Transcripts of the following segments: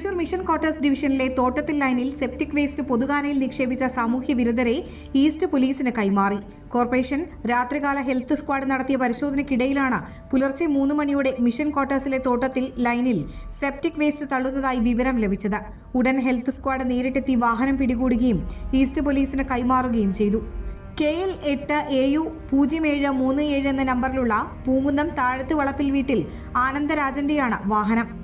Thrissur mission quarters ഡിവിഷനിലെ തോട്ടത്തിൽ ലൈനിൽ സെപ്റ്റിക് വേസ്റ്റ് പൊതുഗാനയിൽ നിക്ഷേപിച്ച സാമൂഹ്യ വിരുദ്ധരെ ഈസ്റ്റ് പോലീസിന് കൈമാറി. കോർപ്പറേഷൻ രാത്രികാല ഹെൽത്ത് സ്ക്വാഡ് നടത്തിയ പരിശോധനയ്ക്കിടയിലാണ് പുലർച്ചെ മൂന്ന് മണിയോടെ മിഷൻ ക്വാർട്ടേഴ്സിലെ തോട്ടത്തിൽ ലൈനിൽ സെപ്റ്റിക് വേസ്റ്റ് തള്ളുന്നതായി വിവരം ലഭിച്ചത്. ഉടൻ ഹെൽത്ത് സ്ക്വാഡ് നേരിട്ടെത്തി വാഹനം പിടികൂടുകയും ഈസ്റ്റ് പോലീസിന് കൈമാറുകയും ചെയ്തു. കെ എൽ എട്ട് എ യു പൂജ്യം ഏഴ് മൂന്ന് ഏഴ് എന്ന നമ്പറിലുള്ള പൂങ്കുന്നം താഴത്ത് വളപ്പിൽ വീട്ടിൽ ആനന്ദരാജന്റെയാണ് വാഹനം.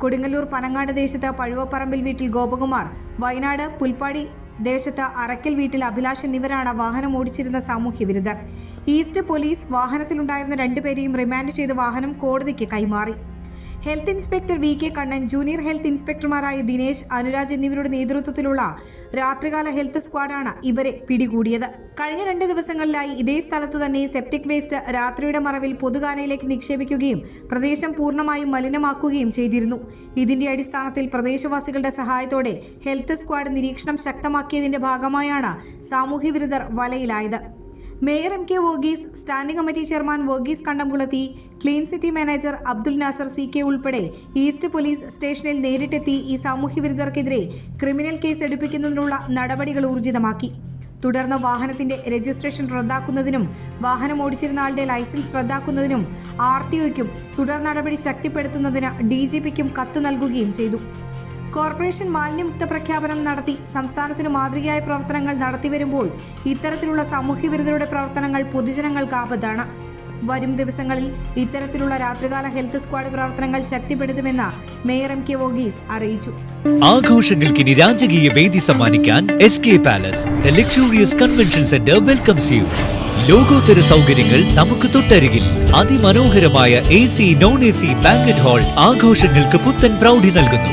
കൊടുങ്ങല്ലൂർ പനങ്ങാട് ദേശത്ത് പഴുവപ്പറമ്പിൽ വീട്ടിൽ ഗോപകുമാർ വയനാട് പുൽപ്പാടി ദേശത്ത് അറക്കൽ വീട്ടിൽ അഭിലാഷ് എന്നിവരാണ് വാഹനം ഓടിച്ചിരുന്ന സാമൂഹ്യ വിരുദ്ധർ. ഈസ്റ്റ് പോലീസ് വാഹനത്തിലുണ്ടായിരുന്ന രണ്ടുപേരെയും റിമാൻഡ് ചെയ്ത് വാഹനം കോടതിക്ക് കൈമാറി. Health inspector V K Kannan junior health ഇൻസ്പെക്ടർമാരായ Dinesh Anuraj എന്നിവരുടെ നേതൃത്വത്തിലുള്ള രാത്രികാല ഹെൽത്ത് സ്ക്വാഡാണ് ഇവരെ പിടികൂടിയത്. കഴിഞ്ഞ രണ്ട് ദിവസങ്ങളിലായി ഇതേ സ്ഥലത്തു തന്നെ സെപ്റ്റിക് വേസ്റ്റ് രാത്രിയുടെ മറവിൽ പൊതുഗാനയിലേക്ക് നിക്ഷേപിക്കുകയും പ്രദേശം പൂർണമായും മലിനമാക്കുകയും ചെയ്തിരുന്നു. ഇതിന്റെ അടിസ്ഥാനത്തിൽ പ്രദേശവാസികളുടെ സഹായത്തോടെ ഹെൽത്ത് സ്ക്വാഡ് നിരീക്ഷണം ശക്തമാക്കിയതിന്റെ ഭാഗമായാണ് സാമൂഹ്യവിരുദ്ധർ വലയിലായത്. Mayor M K Varghese standing committee chairman Varghese കണ്ടംകുളത്തി clean city manager Abdul Nasar C K ഉൾപ്പെടെ ഈസ്റ്റ് പോലീസ് സ്റ്റേഷനിൽ നേരിട്ടെത്തി ഈ സാമൂഹ്യ വിരുദ്ധർക്കെതിരെ ക്രിമിനൽ കേസ് എടുപ്പിക്കുന്നതിനുള്ള നടപടികൾ ഊർജിതമാക്കി. തുടർന്ന് വാഹനത്തിന്റെ രജിസ്ട്രേഷൻ റദ്ദാക്കുന്നതിനും വാഹനം ഓടിച്ചിരുന്ന ആളുടെ ലൈസൻസ് റദ്ദാക്കുന്നതിനും ആർ ടി ഒയ്ക്കും തുടർ നടപടി ശക്തിപ്പെടുത്തുന്നതിന് ഡി ജി പിക്കും കത്ത് നൽകുകയും ചെയ്തു. കോർപ്പറേഷൻ മാലിന്യമുക്ത പ്രഖ്യാപനം നടത്തി. സംസ്ഥാനത്തിന് മാതൃകയായ പ്രവർത്തനങ്ങൾ നടത്തിവരുമ്പോൾ ഇത്തരത്തിലുള്ള സാമൂഹ്യവിരുദ്ധരുടെ പ്രവർത്തനങ്ങൾ പൊതുജനങ്ങൾക്ക് ആപത്താണ്. വരും ദിവസങ്ങളിൽ ഇത്തരത്തിലുള്ള രാത്രികാല ഹെൽത്ത് സ്ക്വാഡ് പ്രവർത്തനങ്ങൾ ശക്തിപ്പെടുത്തുമെന്ന് മേയർ എം കെ വോഗീസ് അറിയിച്ചു. ആഘോഷങ്ങൾക്കിനി രാജകീയ വേദി സമ്മാനിക്കാൻ S K palace luxurious convention centre welcomes you ലോകോത്തര സൗകര്യങ്ങൾ നമുക്ക് തൊട്ടരികിൽ. അതിമനോഹരമായ A C non A C banquet hall ആഘോഷങ്ങൾക്ക് പുത്തൻ പ്രൗഢി നൽകുന്നു.